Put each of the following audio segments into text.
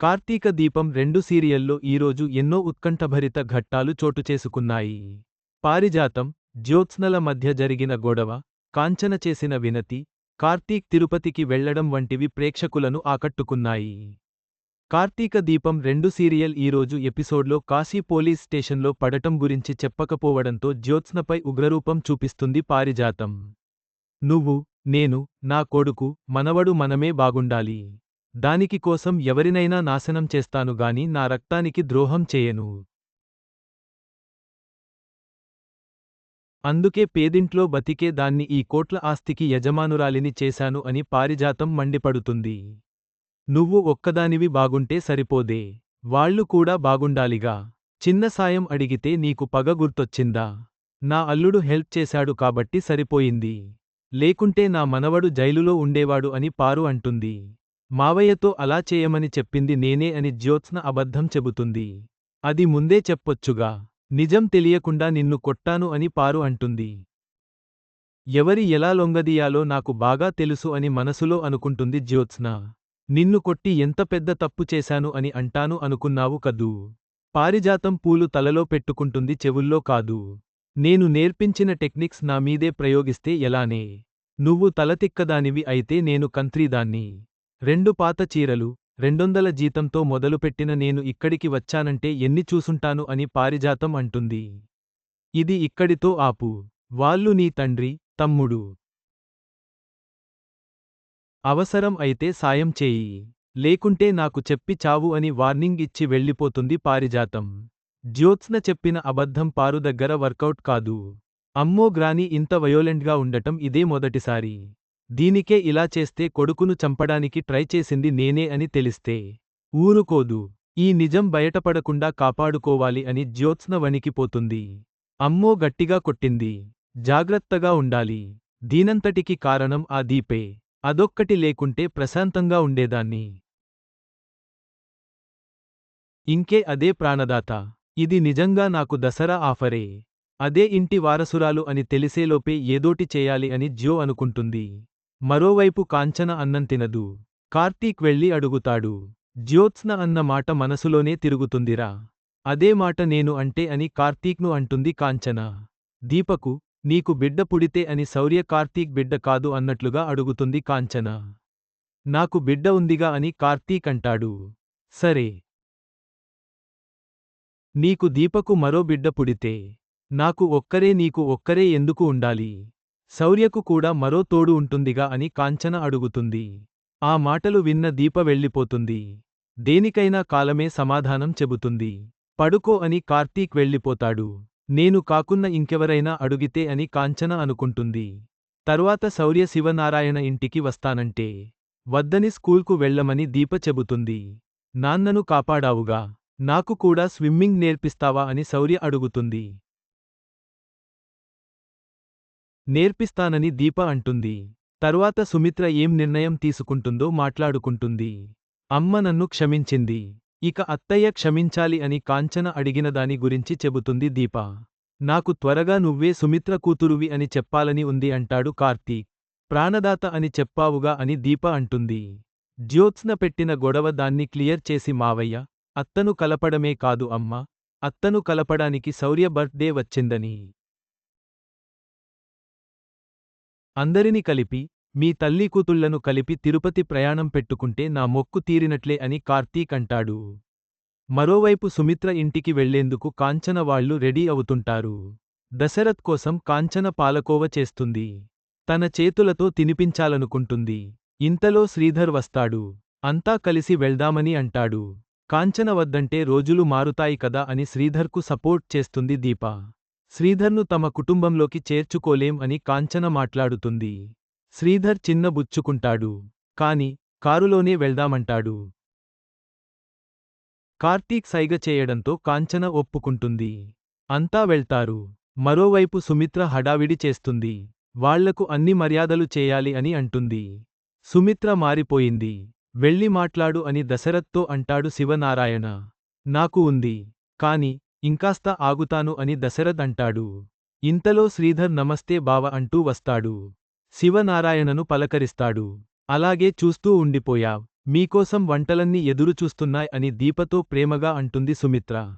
కార్తీక దీపం రెండు సీరియల్లో ఈరోజు ఎన్నో ఉత్కంఠభరిత ఘట్టాలు చోటుచేసుకున్నాయి పారిజాతం జ్యోత్స్నల మధ్య జరిగిన గొడవ కాంచన చేసిన వినతి కార్తీక్ తిరుపతికి వెళ్ళడం వంటివి ప్రేక్షకులను ఆకట్టుకున్నాయి. కార్తీక దీపం రెండు సీరియల్ ఈరోజు ఎపిసోడ్లో కాశీ పోలీస్ స్టేషన్లో పడటం గురించి చెప్పకపోవడంతో జ్యోత్స్నపై ఉగ్రరూపం చూపిస్తుంది పారిజాతం. నువ్వు నేను నా కొడుకు మనవడు మనమే బాగుండాలి. దానికి కోసం ఎవరినైనా నాశనం చేస్తాను గాని నా రక్తానికి ద్రోహం చేయను. అందుకే పేదింట్లో బతికే దాన్ని ఈ కోట్ల ఆస్తికి యజమానురాలిని చేశాను అని పారిజాతం మండిపడుతుంది. నువ్వు ఒక్కదానివి బాగుంటే సరిపోదే. వాళ్ళు కూడా బాగుండాలిగా. చిన్న సాయం అడిగితే నీకు పగ గుర్తొచ్చిందా? నా అల్లుడు హెల్ప్ చేశాడు కాబట్టి సరిపోయింది. లేకుంటే నా మనవడు జైలులో ఉండేవాడు అని పారు అంటుంది. మావయ్యతో అలా చేయమని చెప్పింది నేనే అని జ్యోత్స్న అబద్ధం చెబుతుంది. అది ముందే చెప్పొచ్చుగా. నిజం తెలియకుండా నిన్ను కొట్టాను అని పారు అంటుంది. ఎవరి ఎలా లొంగదీయాలో నాకు బాగా తెలుసు అని మనసులో అనుకుంటుంది జ్యోత్స్న. నిన్ను కొట్టి ఎంత పెద్ద తప్పు చేశాను అని అంటాను అనుకున్నావు కదూ. పారిజాతం పూలు తలలో పెట్టుకుంటుంది చెవుల్లో కాదు. నేను నేర్పించిన టెక్నిక్స్ నా మీదే ప్రయోగిస్తే ఎలానే. నువ్వు తలతిక్కదానివి అయితే నేను కంత్రీదాన్ని. రెండు పాత చీరలు రెండొందల జీతంతో మొదలుపెట్టిన నేను ఇక్కడికి వచ్చానంటే ఎన్ని చూసుంటాను అని పారిజాతం అంటుంది. ఇది ఇక్కడితో ఆపు. వాళ్ళు నీ తండ్రి తమ్ముడు. అవసరం అయితే సాయం చేయి. లేకుంటే నాకు చెప్పి చావు అని వార్నింగ్ ఇచ్చి వెళ్ళిపోతుంది పారిజాతం. జ్యోత్స్న చెప్పిన అబద్ధం పారు దగ్గర వర్కౌట్ కాదు. అమ్మో గ్రాని ఇంత వయోలెంట్గా ఉండటం ఇదే మొదటిసారి. దీనికే ఇలా చేస్తే కొడుకును చంపడానికి ట్రై చేసింది నేనే అని తెలిస్తే ఊరుకోదు ఈ నిజం బయటపడకుండా కాపాడుకోవాలి అని జ్యోత్స్న వణికిపోతుంది. అమ్మో గట్టిగా కొట్టింది. జాగ్రత్తగా ఉండాలి. దీనంతటికి కారణం ఆ దీపే. అదొక్కటి లేకుంటే ప్రశాంతంగా ఉండేదాన్ని. ఇంకే అదే ప్రాణదాత. ఇది నిజంగా నాకు దసరా ఆఫరే. అదే ఇంటి వారసురాలు అని తెలిసేలోపే ఏదోటి చేయాలి అని జ్యో అనుకుంటుంది. మరోవైపు కాంచన అన్నం తినదు. కార్తీక్ వెళ్ళి అడుగుతాడు. జ్యోత్స్న అన్న మాట మనసులోనే తిరుగుతుందిరా. అదే మాట నేను అంటే అని కార్తీక్ను అంటుంది కాంచన. దీపకు నీకు బిడ్డ పుడితే అని శౌర్య కార్తీక్ బిడ్డ కాదు అన్నట్లుగా అడుగుతుంది కాంచన. నాకు బిడ్డ ఉందిగా అని కార్తీక్ అంటాడు. సరే. నీకు దీపకు మరో బిడ్డ పుడితే నాకు ఒక్కరే నీకు ఒక్కరే ఎందుకు ఉండాలి? శౌర్యకు కూడా మరో తోడు ఉంటుందిగా అని కాంచన అడుగుతుంది. ఆ మాటలు విన్న దీప వెళ్ళిపోతుంది. దేనికైనా కాలమే సమాధానం చెబుతుంది. పడుకో అని కార్తీక్ వెళ్ళిపోతాడు. నేను కాకున్న ఇంకెవరైనా అడుగితే అని కాంచన అనుకుంటుంది. తర్వాత శౌర్య శివనారాయణ ఇంటికి వస్తానంటే వద్దని స్కూల్కు వెళ్ళమని దీప చెబుతుంది. నాన్నను కాపాడావుగా. నాకు కూడా స్విమ్మింగ్ నేర్పిస్తావా అని శౌర్య అడుగుతుంది. నేర్పిస్తానని దీప అంటుంది. తరువాత సుమిత్ర ఏం నిర్ణయం తీసుకుంటుందో మాట్లాడుకుంటుంది. అమ్మ నన్ను క్షమించింది. ఇక అత్తయ్య క్షమించాలి అని కాంచన అడిగిన దాని గురించి చెబుతుంది దీప. నాకు త్వరగా నువ్వే సుమిత్ర కూతురువి అని చెప్పాలని ఉంది అంటాడు కార్తీక్. ప్రాణదాత అని చెప్పావుగా అని దీప అంటుంది. జ్యోత్స్న పెట్టిన గొడవ దాన్ని క్లియర్ చేసి మావయ్య అత్తను కలపడమే కాదు అమ్మ అత్తను కలపడానికి శౌర్య బర్త్డే వచ్చిందని. అందరిని కలిపి మీ తల్లికూతుళ్ళను కలిపి తిరుపతి ప్రయాణం పెట్టుకుంటే నా మొక్కు తీరినట్లే అని కార్తీక్ అంటాడు. మరోవైపు సుమిత్ర ఇంటికి వెళ్ళేందుకు కాంచన వాళ్ళు రెడీ అవుతుంటారు. దశరథ్ కోసం కాంచన పాలకోవ చేస్తుంది. తన చేతులతో తినిపించాలనుకుంటుంది. ఇంతలో శ్రీధర్ వస్తాడు. అంతా కలిసి వెళ్దామని అంటాడు. కాంచన వద్దంటే రోజులు మారుతాయి కదా అని శ్రీధర్కు సపోర్ట్ చేస్తుంది దీప. శ్రీధర్ను తమ కుటుంబంలోకి చేర్చుకోలేం అని కాంచన మాట్లాడుతుంది. శ్రీధర్ చిన్న బుచ్చుకుంటాడు. కాని కారులోనే వెళ్దామంటాడు. కార్తీక్ సైగ చేయడంతో కాంచన ఒప్పుకుంటుంది. అంతా వెళ్తారు. మరోవైపు సుమిత్ర హడావిడి చేస్తుంది. వాళ్ళకు అన్ని మర్యాదలు చేయాలి అని అంటుంది. సుమిత్ర మారిపోయింది. వెళ్ళి మాట్లాడు అని దశరథ్తో అంటాడు శివనారాయణ. నాకు ఉంది. కాని ఇంకాస్త ఆగుతాను అని దశరథ్ అంటాడు. ఇంతలో శ్రీధర్ నమస్తే బావ అంటూ వస్తాడు. శివనారాయణను పలకరిస్తాడు. అలాగే చూస్తూ ఉండిపోయా. మీకోసం వంటలన్నీ ఎదురుచూస్తున్నాయ్ అని దీపతో ప్రేమగా అంటుంది సుమిత్ర.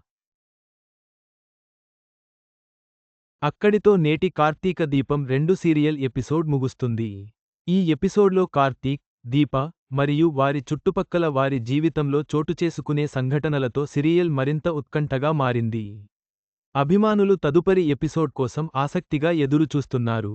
అక్కడితో నేటి కార్తీక దీపం రెండు సీరియల్ ఎపిసోడ్ ముగుస్తుంది. ఈ ఎపిసోడ్లో కార్తీక్ దీప మరియు వారి చుట్టుపక్కల వారి జీవితంలో చోటుచేసుకునే సంఘటనలతో సిరియల్ మరింత ఉత్కంఠగా మారింది. అభిమానులు తదుపరి ఎపిసోడ్ కోసం ఆసక్తిగా ఎదురుచూస్తున్నారు.